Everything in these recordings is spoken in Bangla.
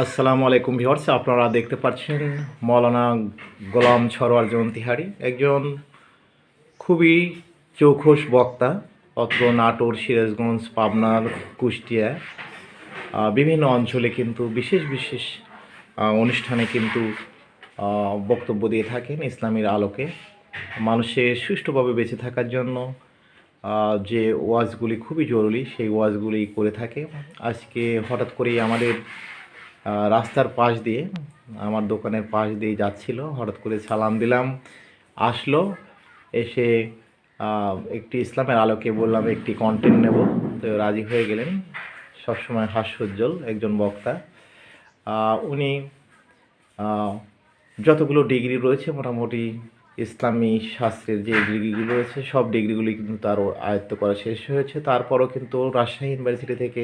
আসসালামু আলাইকুম ভিউয়ার্স, আপনারা দেখতে পাচ্ছেন মৌলানা গোলাম সরোয়ার জয়ন্তিহারি, একজন খুবই চৌখোশ বক্তা, অত্র নাটোর, সিরাজগঞ্জ, পাবনার কুষ্টিয়া বিভিন্ন অঞ্চলে কিন্তু বিশেষ বিশেষ অনুষ্ঠানে কিন্তু বক্তব্য দিয়ে থাকেন ইসলামের আলোকে। মানুষের সুষ্ঠুভাবে বেঁচে থাকার জন্য যে ওয়াজগুলি খুবই জরুরি, সেই ওয়াজগুলি করে থাকে। আজকে হঠাৎ করেই আমাদের রাস্তার পাশ দিয়ে, আমার দোকানের পাশ দিয়ে যাচ্ছিল, হঠাৎ করে সালাম দিলাম, আসলো, এসে একটি ইসলামের আলোকে বললাম, একটি কন্টেন্ট নেব। তো রাজি হয়ে গেলেন, সবসময় হাস্যোজ্জ্বল একজন বক্তা। উনি যতগুলো ডিগ্রি রয়েছে, মোটামুটি ইসলামী শাস্ত্রের যে ডিগ্রিগুলো রয়েছে, সব ডিগ্রিগুলি কিন্তু তার আয়ত্ত করা শেষ হয়েছে। তারপরও কিন্তু রাজশাহী ইউনিভার্সিটি থেকে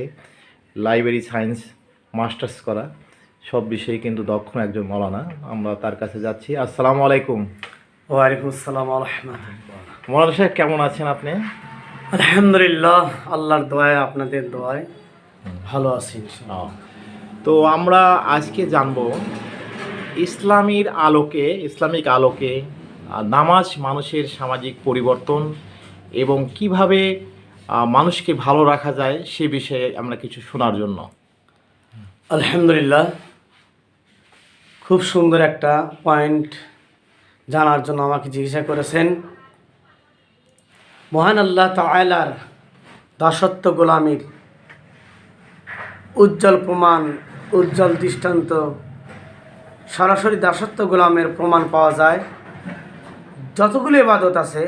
লাইব্রেরি সায়েন্স মাস্টার্স করা সব বিষয়ে কিন্তু দক্ষ একজন মৌলানা। আমরা তার কাছে যাচ্ছি। আসসালামু আলাইকুম। ওয়ালাইকুম আসসালাম আলহামদুলিল্লাহ মৌলানা সাহেব কেমন আছেন আপনি? আলহামদুলিল্লাহ আল্লাহর দোয়ায় আপনাদের দোয়ায় ভালো আছি তো আমরা আজকে জানব ইসলামীর আলোকে ইসলামিক আলোকে নামাজ মানুষের সামাজিক পরিবর্তন এবং কীভাবে মানুষকে ভালো রাখা যায় সে বিষয়ে আমরা কিছু শোনার জন্য। আলহামদুলিল্লাহ, খুব সুন্দর একটা পয়েন্ট জানার জন্য আমাকে জিজ্ঞাসা করেছেন। মহান আল্লাহ তালার দাসত্ব গোলামীর উজ্জ্বল প্রমাণ, উজ্জ্বল দৃষ্টান্ত, সরাসরি দাসত্ব গোলামের প্রমাণ পাওয়া যায়। যতগুলো ইবাদত আছে,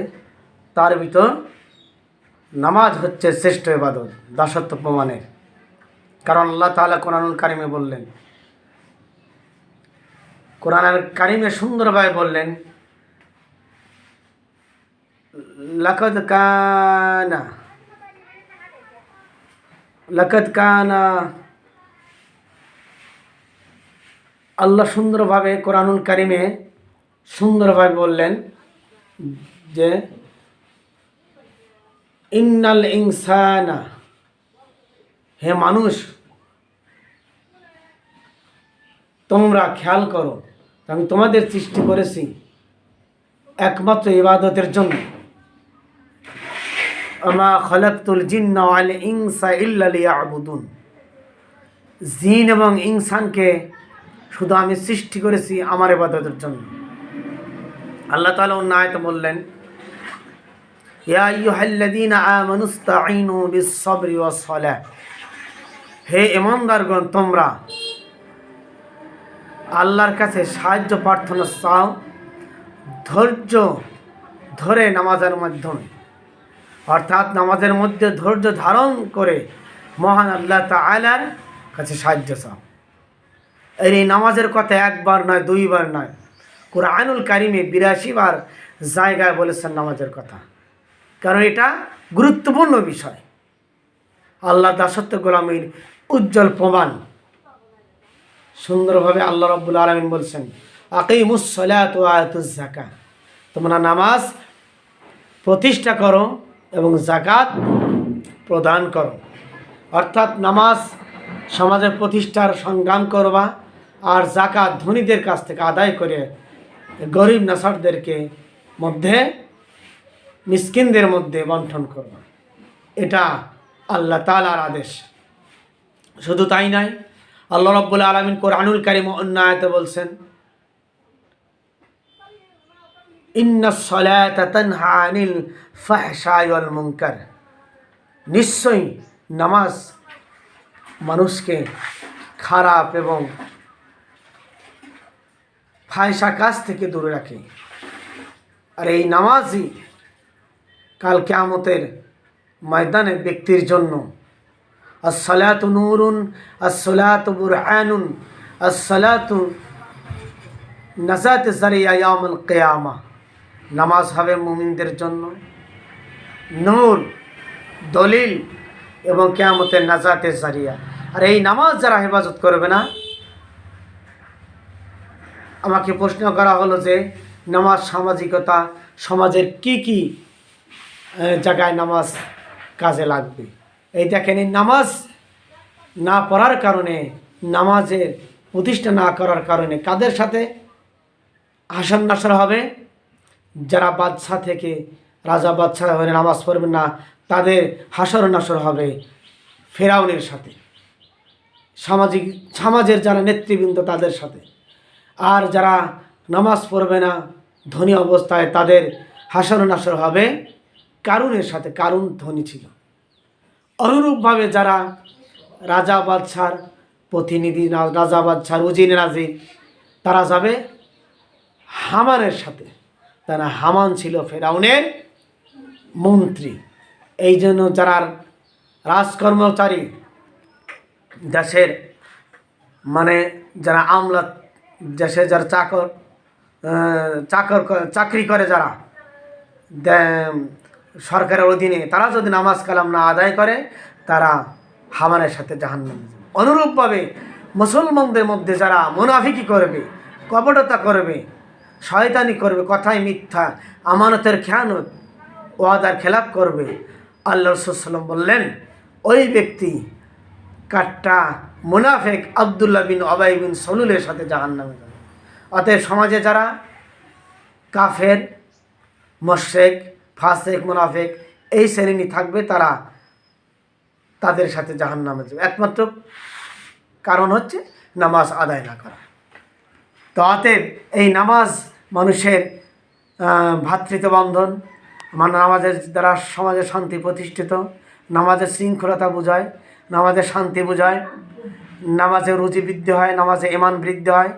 তার ভিতর নামাজ হচ্ছে শ্রেষ্ঠ ইবাদত, দাসত্ব প্রমাণের। কারণ আল্লাহ তালা কোরআনুল কারিমে বললেন, কোরআনের কারিমে সুন্দরভাবে বললেন, লাকদ কানা লাকদ কানা, আল্লাহ সুন্দরভাবে কোরআনুল কারিমে সুন্দরভাবে বললেন যে, ইন্নাল ইনসানা, হে মানুষ তোমরা খেয়াল করো আমি তোমাদের সৃষ্টি করেছি একমাত্র ইবাদতের জন্য। আমা খলাকতুল জিন্না ওয়াল ইনসা ইল্লা লিয়াবুদুন। জিন এবং ইনসানকে শুধু আমি সৃষ্টি করেছি আমার ইবাদতের জন্য। আল্লাহ তাআলা অন্য আয়াতে বললেন হে ইমানদারগণ তোমরা আল্লাহর কাছে সাহায্য প্রার্থনা চাও, ধৈর্য ধরে নামাজের মাধ্যমে। অর্থাৎ নামাজের মধ্যে ধৈর্য ধারণ করে মহান আল্লাহ তাআলার কাছে সাহায্য চাও। এর এই নামাজের কথা একবার নয়, দুইবার নয়। কোরআনুল কারিমে বিরাশি বার জায়গায় বলেছেন নামাজের কথা। কারণ এটা গুরুত্বপূর্ণ বিষয়। আল্লাহ দাসত্ব গোলামীর উজ্জ্বল প্রমাণ। সুন্দরভাবে আল্লাহ রব্বুল আলমিন বলছেন আকিমুসলাত জাকা তোমরা নামাজ প্রতিষ্ঠা করো এবং জাকাত প্রদান করো। অর্থাৎ নামাজ সমাজের প্রতিষ্ঠার সংগ্রাম করবা আর জাকাত ধনীদের কাছ থেকে আদায় করে গরিব নাসারদেরকে মধ্যে, মিসকিনদের মধ্যে বন্টন করবা। এটা আল্লাহ তালার আদেশ। শুধু তাই নয় আল্লাহ রব্বুল আলমিন কোরআনুল কারিম অন্য আয়াতে বলছেন আনিল ফাহশাই নিশ্চয়ই নামাজ মানুষকে খারাপ এবং ফায়সা কাজ থেকে দূরে রাখে। আর এই নামাজই কাল কেয়ামতের ময়দানে ব্যক্তির জন্য আসসালাতু নূরুন, আসসালাতু বুরহানুন নাজাত জারিয়া ইয়ামুল কিয়ামা। নামাজ হবে মুমিনদের জন্য। নূর, দলিল এবং কেয়ামতের নাজাতের জারিয়া। আর এই নামাজ যারা হেফাজত করবে না, আমাকে প্রশ্ন করা হলো যে নামাজ সামাজিকতা সমাজের কি কি জায়গায় নামাজ কাজে লাগবে? এই দেখেন, এই নামাজ না পড়ার কারণে, নামাজের প্রতিষ্ঠা না করার কারণে কাদের সাথে হাসান নাসার হবে? যারা বাদশাহ থেকে রাজা বাদশাহ হয়ে নামাজ পড়বেন না, তাদের হাসর নাসর হবে ফেরাউনের সাথে। সামাজিক, সমাজের যারা নেতৃবৃন্দ, তাদের সাথে। আর যারা নামাজ পড়বে না, ধনী অবস্থায় তাদের হাসর নাসর হবে কারুনের সাথে, কারুন ধনী ছিল। অনুরূপভাবে যারা রাজা বাদশার প্রতিনিধি রাজা বাদশার উজিন রাজি তারা যাবে হামানের সাথে। তারা হামান ছিল ফেরাউনের মন্ত্রী। এই জন্য যারা রাজকর্মচারী, দেশের মানে যারা আমলা, দেশে যারা চাকর চাকর চাকরি করে যারা সরকারের অধীনে তারা যদি নামাজ কালাম না আদায় করে, তারা হামানের সাথে জাহান্নামে অনুরূপভাবে মুসলমানদের মধ্যে যারা মুনাফিকি করবে, কপটতা করবে, শয়তানি করবে কথায় মিথ্যা, আমানতের খেয়ানত, ওয়াদার খেলাপ করবে, আল্লাহ রসুল্লাম বললেন, ওই ব্যক্তি কাট্টা মুনাফেক আবদুল্লাহ বিন অবাই বিন সলুলের সাথে জাহান্নামে যাবে। অতএব সমাজে যারা কাফের মোশেক ফাসেক, মুনাফেক এই শ্রেণি থাকবে তারা তাদের সাথে জাহান নামে যাবে। একমাত্র কারণ হচ্ছে নামাজ আদায় না করা। তো অতএব এই নামাজ মানুষের ভ্রাতৃত্ববন্ধন মানে নামাজের দ্বারা সমাজে শান্তি প্রতিষ্ঠিত, নামাজের শৃঙ্খলতা বোঝায় নামাজের শান্তি বোঝায়, নামাজে রুচি বৃদ্ধি হয়, নামাজে ইমান বৃদ্ধি হয়।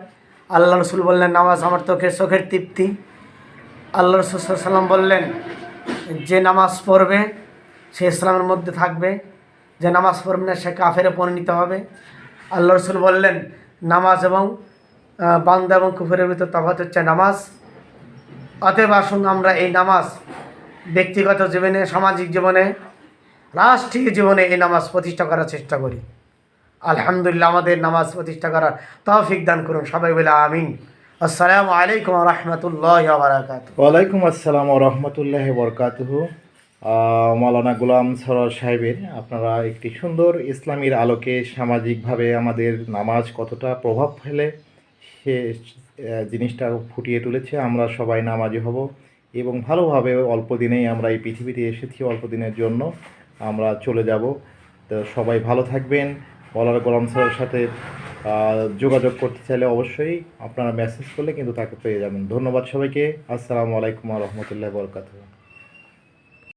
আল্লাহ রসুল বললেন, নামাজ আমার চোখের চোখের তৃপ্তি। আল্লাহ রসুল সাল্লাম বললেন যে নামাজ পড়বে, সে ইসলামের মধ্যে থাকবে। যে নামাজ পড়বে না, সে কাফেরে পরিণত হবে। আল্লাহ রসুল বললেন, নামাজ এবং বান্দা এবং কুফুরের ভিতর তফাত হচ্ছে নামাজ। অতএব আসুন আমরা এই নামাজ ব্যক্তিগত জীবনে, সামাজিক জীবনে, রাষ্ট্রীয় জীবনে এই নামাজ প্রতিষ্ঠা করার চেষ্টা করি। আলহামদুলিল্লাহ আমাদের নামাজ প্রতিষ্ঠা করার তৌফিক দান করুন। সবাই বলে আমিন। আসসালামু আলাইকুম রহমতুল্লাহ বারাকাত ওয়ালাইকুম আসসালাম রহমতুল্লাহ বরকাতুহ। মাওলানা গোলাম সরোয়ার সাহেবের আপনারা একটি সুন্দর ইসলামীর আলোকে সামাজিকভাবে আমাদের নামাজ কতটা প্রভাব ফেলে সে জিনিসটা ফুটিয়ে তুলেছে, আমরা সবাই নামাজি হব এবং ভালোভাবে অল্প দিনেই আমরা এই পৃথিবীতে এসেছি, অল্প দিনের জন্য আমরা চলে যাব। তো সবাই ভালো থাকবেন। মাওলানা গোলাম সরোয়ার সাথে যোগাযোগ করতে চাইলে অবশ্যই আপনারা মেসেজ করলে কিন্তু তাকে পেয়ে যাবেন। ধন্যবাদ সবাইকে। আসসালামু আলাইকুম রহমতুল্লাহ বরকাতুহ।